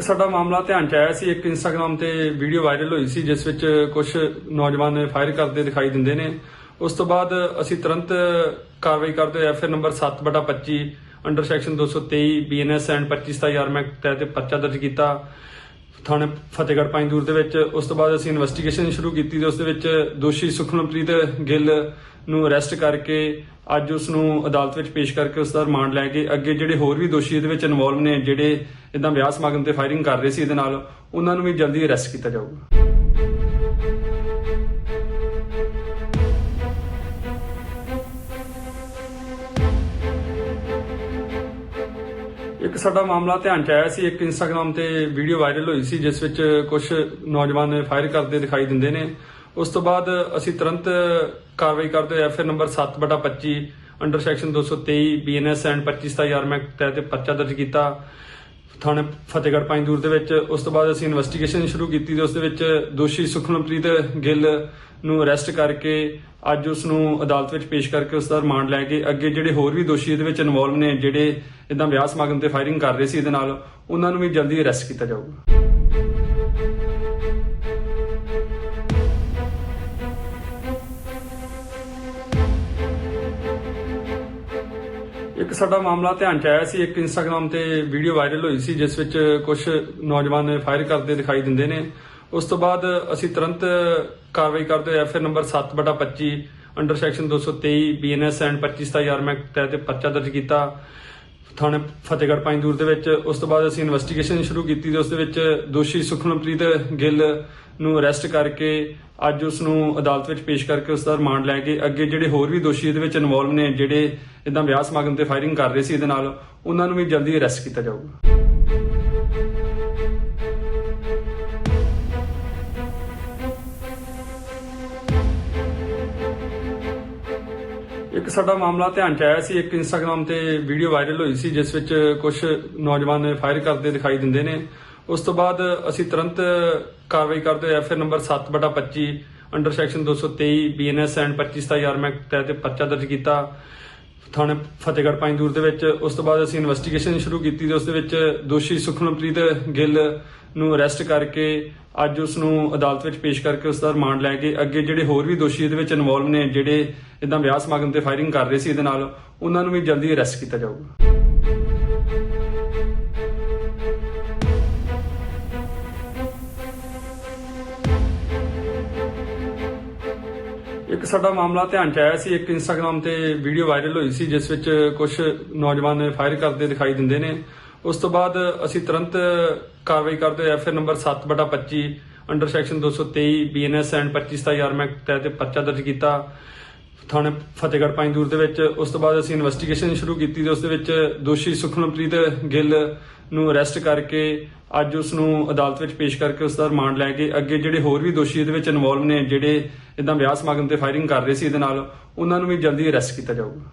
ਸਾਡਾ ਮਾਮਲਾ ਧਿਆਨ ਚ ਆਇਆ ਸੀ, ਇੱਕ ਇੰਸਟਾਗ੍ਰam ਤੇ ਵੀਡੀਓ ਵਾਇਰਲ ਹੋਈ ਸੀ, ਜਿਸ ਵਿੱਚ ਕੁਝ ਨੌਜਵਾਨ ਫਾਇਰ ਕਰਦੇ ਦਿਖਾਈ ਦਿੰਦੇ ਨੇ। ਉਸ ਤੋਂ ਬਾਅਦ ਅਸੀਂ ਤੁਰੰਤ ਕਾਰਵਾਈ ਕਰਦੇ ਹੋਏ FR number 7/25 under section 223 BNS and 25 arm act ਤਹਿਤ ਪਰਚਾ ਦਰਜ ਕੀਤਾ। ਥਾਣੇ ਫਤਿਹਗੜ੍ਹ ਪੰਜਦੂਰ ਦੇ ਵਿੱਚ। ਉਸ ਤੋਂ ਬਾਅਦ ਅਸੀਂ ਇਨਵੈਸਟੀਗੇਸ਼ਨ ਸ਼ੁਰੂ ਕੀਤੀ ਤੇ ਉਸ ਦੇ ਵਿੱਚ ਦੋਸ਼ੀ ਸੁਖਮਨਪ੍ਰੀਤ ਗਿੱਲ ਨੂੰ ਅਰੈਸਟ ਕਰਕੇ ਅੱਜ ਉਸ ਨੂੰ ਅਦਾਲਤ ਵਿੱਚ ਪੇਸ਼ ਕਰਕੇ ਉਸ ਦਾ ਰਿਮਾਂਡ ਲੈ ਕੇ ਅੱਗੇ ਜਿਹੜੇ ਹੋਰ ਵੀ ਦੋਸ਼ੀ ਇਹਦੇ ਵਿੱਚ ਇਨਵੋਲਵ ਨੇ, ਜਿਹੜੇ ਇਦਾਂ ਵਿਆਹ ਸਮਾਗਮ ਤੇ ਫਾਇਰਿੰਗ ਕਰ ਰਹੇ ਸੀ ਇਹਦੇ ਨਾਲ, ਉਹਨਾਂ ਨੂੰ ਵੀ ਜਲਦੀ ਅਰੈਸਟ ਕੀਤਾ ਜਾਊਗਾ। ਇੱਕ ਸਾਡਾ ਮਾਮਲਾ ਧਿਆਨ ਚ ਆਇਆ ਸੀ, ਇੱਕ ਇੰਸਟਾਗ੍ਰam ਤੇ ਵੀਡੀਓ ਵਾਇਰਲ ਹੋਈ ਸੀ, ਜਿਸ ਵਿੱਚ ਕੁਝ ਨੌਜਵਾਨ ਫਾਇਰ ਕਰਦੇ ਦਿਖਾਈ ਦਿੰਦੇ ਨੇ। ਉਸ ਤੋਂ ਬਾਅਦ ਅਸੀਂ ਤੁਰੰਤ ਕਾਰਵਾਈ ਕਰਦੇ ਹੋਏ FR number 7/25 under section 223 BNS and 25 arm ਤਹਿਤ ਪਰਚਾ ਦਰਜ ਕੀਤਾ। ਥਾਣੇ ਫਤਿਹਗੜ੍ਹ ਪੰਜਦੂਰ ਦੇ ਵਿੱਚ। ਉਸ ਤੋਂ ਬਾਅਦ ਅਸੀਂ ਇਨਵੈਸਟੀਗੇਸ਼ਨ ਸ਼ੁਰੂ ਕੀਤੀ ਤੇ ਉਸ ਦੇ ਵਿੱਚ ਦੋਸ਼ੀ ਸੁਖਮਨਪ੍ਰੀਤ ਗਿੱਲ ਨੂੰ ਅਰੈਸਟ ਕਰਕੇ ਅੱਜ ਉਸ ਨੂੰ ਅਦਾਲਤ ਵਿੱਚ ਪੇਸ਼ ਕਰਕੇ ਉਸ ਦਾ ਰਿਮਾਂਡ ਲੈ ਕੇ ਅੱਗੇ ਜਿਹੜੇ ਹੋਰ ਵੀ ਦੋਸ਼ੀ ਇਹਦੇ ਵਿੱਚ ਇਨਵੋਲਵ ਨੇ, ਜਿਹੜੇ ਇਦਾਂ ਵਿਆਹ ਸਮਾਗਮ ਤੇ ਫਾਇਰਿੰਗ ਕਰ ਰਹੇ ਸੀ ਇਹਦੇ ਨਾਲ, ਉਹਨਾਂ ਨੂੰ ਵੀ ਜਲਦੀ ਅਰੈਸਟ ਕੀਤਾ ਜਾਊਗਾ। ਇੱਕ ਸਾਡਾ ਮਾਮਲਾ ਧਿਆਨ ਚ ਆਇਆ ਸੀ, ਇੱਕ ਇੰਸਟਾਗ੍ਰam ਤੇ ਵੀਡੀਓ ਵਾਇਰਲ ਹੋਈ ਸੀ, ਜਿਸ ਵਿੱਚ ਕੁਝ ਨੌਜਵਾਨ ਫਾਇਰ ਕਰਦੇ ਦਿਖਾਈ ਦਿੰਦੇ ਨੇ। ਉਸ ਤੋਂ ਬਾਅਦ ਅਸੀਂ ਤੁਰੰਤ ਕਾਰਵਾਈ ਕਰਦੇ ਹੋਏ FR number 7/25 under section 223 BNS and 25 arm act ਤਹਿਤ ਪਰਚਾ ਦਰਜ ਕੀਤਾ। ਥਾਣੇ ਫਤਿਹਗੜ੍ਹ ਪੰਜਦੂਰ ਦੇ ਵਿੱਚ ਉਸ ਤੋਂ ਬਾਅਦ ਅਸੀਂ ਇਨਵੈਸਟੀਗੇਸ਼ਨ ਸ਼ੁਰੂ ਕੀਤੀ ਤੇ ਉਸ ਦੇ ਵਿੱਚ ਦੋਸ਼ੀ ਸੁਖਮਨਪ੍ਰੀਤ ਗਿੱਲ ਨੂੰ ਅਰੈਸਟ ਕਰਕੇ ਅੱਜ ਉਸ ਨੂੰ ਅਦਾਲਤ ਵਿੱਚ ਪੇਸ਼ ਕਰਕੇ ਉਸ ਦਾ ਰਿਮਾਂਡ ਲੈ ਕੇ ਅੱਗੇ ਜਿਹੜੇ ਹੋਰ ਵੀ ਦੋਸ਼ੀ ਇਹਦੇ ਵਿੱਚ ਇਨਵੋਲਵ ਨੇ, ਜਿਹੜੇ ਇਦਾਂ ਵਿਆਹ ਸਮਾਗਮ ਤੇ ਫਾਇਰਿੰਗ ਕਰ ਰਹੇ ਸੀ ਇਹਦੇ ਨਾਲ, ਉਹਨਾਂ ਨੂੰ ਵੀ ਜਲਦੀ ਅਰੈਸਟ ਕੀਤਾ ਜਾਊਗਾ। ਇੱਕ ਸਾਡਾ ਮਾਮਲਾ ਧਿਆਨ ਚ ਆਇਆ ਸੀ, ਇੱਕ ਇੰਸਟਾਗ੍ਰam ਤੇ ਵੀਡੀਓ ਵਾਇਰਲ ਹੋਈ ਸੀ, ਜਿਸ ਵਿੱਚ ਕੁਝ ਨੌਜਵਾਨ ਫਾਇਰ ਕਰਦੇ ਦਿਖਾਈ ਦਿੰਦੇ ਨੇ। ਉਸ ਤੋਂ ਬਾਅਦ ਅਸੀਂ ਤੁਰੰਤ ਕਾਰਵਾਈ ਕਰਦੇ ਹੋਏ FR number 7/25 under section 223 BNS and 25 arm act ਤਹਿਤ ਪਰਚਾ ਦਰਜ ਕੀਤਾ। ਥਾਣੇ ਫਤਿਹਗੜ੍ਹ ਪੰਜਦੂਰ ਦੇ ਵਿੱਚ। ਉਸ ਤੋਂ ਬਾਅਦ ਅਸੀਂ ਇਨਵੈਸਟੀਗੇਸ਼ਨ ਸ਼ੁਰੂ ਕੀਤੀ ਤੇ ਉਸ ਦੇ ਵਿੱਚ ਦੋਸ਼ੀ ਸੁਖਮਨਪ੍ਰੀਤ ਗਿੱਲ ਨੂੰ ਅਰੈਸਟ ਕਰਕੇ ਅੱਜ ਉਸ ਨੂੰ ਅਦਾਲਤ ਵਿੱਚ ਪੇਸ਼ ਕਰਕੇ ਉਸ ਦਾ ਰਿਮਾਂਡ ਲੈ ਕੇ ਅੱਗੇ ਜਿਹੜੇ ਹੋਰ ਵੀ ਦੋਸ਼ੀ ਇਹਦੇ ਵਿੱਚ ਇਨਵੋਲਵ ਨੇ, ਜਿਹੜੇ ਇਦਾਂ ਵਿਆਹ ਸਮਾਗਮ ਤੇ ਫਾਇਰਿੰਗ ਕਰ ਰਹੇ ਸੀ ਇਹਦੇ ਨਾਲ, ਉਹਨਾਂ ਨੂੰ ਵੀ ਜਲਦੀ ਅਰੈਸਟ ਕੀਤਾ ਜਾਊਗਾ। ਇੱਕ ਸਾਡਾ ਮਾਮਲਾ ਧਿਆਨ ਚ ਆਇਆ ਸੀ, ਇੱਕ ਇੰਸਟਾਗ੍ਰam ਤੇ ਵੀਡੀਓ ਵਾਇਰਲ ਹੋਈ ਸੀ, ਜਿਸ ਵਿੱਚ ਕੁਝ ਨੌਜਵਾਨ ਫਾਇਰ ਕਰਦੇ ਦਿਖਾਈ ਦਿੰਦੇ ਨੇ। ਉਸ ਤੋਂ ਬਾਅਦ ਅਸੀਂ ਤੁਰੰਤ ਕਾਰਵਾਈ ਕਰਦੇ ਹੋਏ FR number 7/25 under section 223 BNS and 25 arm act ਤਹਿਤ ਪਰਚਾ ਦਰਜ ਕੀਤਾ। ਥਾਣੇ ਫਤਿਹਗੜ੍ਹ ਪੰਜਦੂਰ ਦੇ ਵਿੱਚ ਉਸ ਤੋਂ ਬਾਅਦ ਅਸੀਂ ਇਨਵੈਸਟੀਗੇਸ਼ਨ ਸ਼ੁਰੂ ਕੀਤੀ ਤੇ ਉਸ ਦੇ ਵਿੱਚ ਦੋਸ਼ੀ ਸੁਖਮਨਪ੍ਰੀਤ ਗਿੱਲ ਨੂੰ ਅਰੈਸਟ ਕਰਕੇ ਅੱਜ ਉਸ ਨੂੰ ਅਦਾਲਤ ਵਿੱਚ ਪੇਸ਼ ਕਰਕੇ ਉਸ ਦਾ ਰਿਮਾਂਡ ਲੈ ਕੇ ਅੱਗੇ ਜਿਹੜੇ ਹੋਰ ਵੀ ਦੋਸ਼ੀ ਇਹਦੇ ਵਿੱਚ ਇਨਵੋਲਵ ਨੇ, ਜਿਹੜੇ ਇਦਾਂ ਵਿਆਹ ਸਮਾਗਮ ਤੇ ਫਾਇਰਿੰਗ ਕਰ ਰਹੇ ਸੀ ਇਹਦੇ ਨਾਲ, ਉਹਨਾਂ ਨੂੰ ਵੀ ਜਲਦੀ ਅਰੈਸਟ ਕੀਤਾ ਜਾਊਗਾ।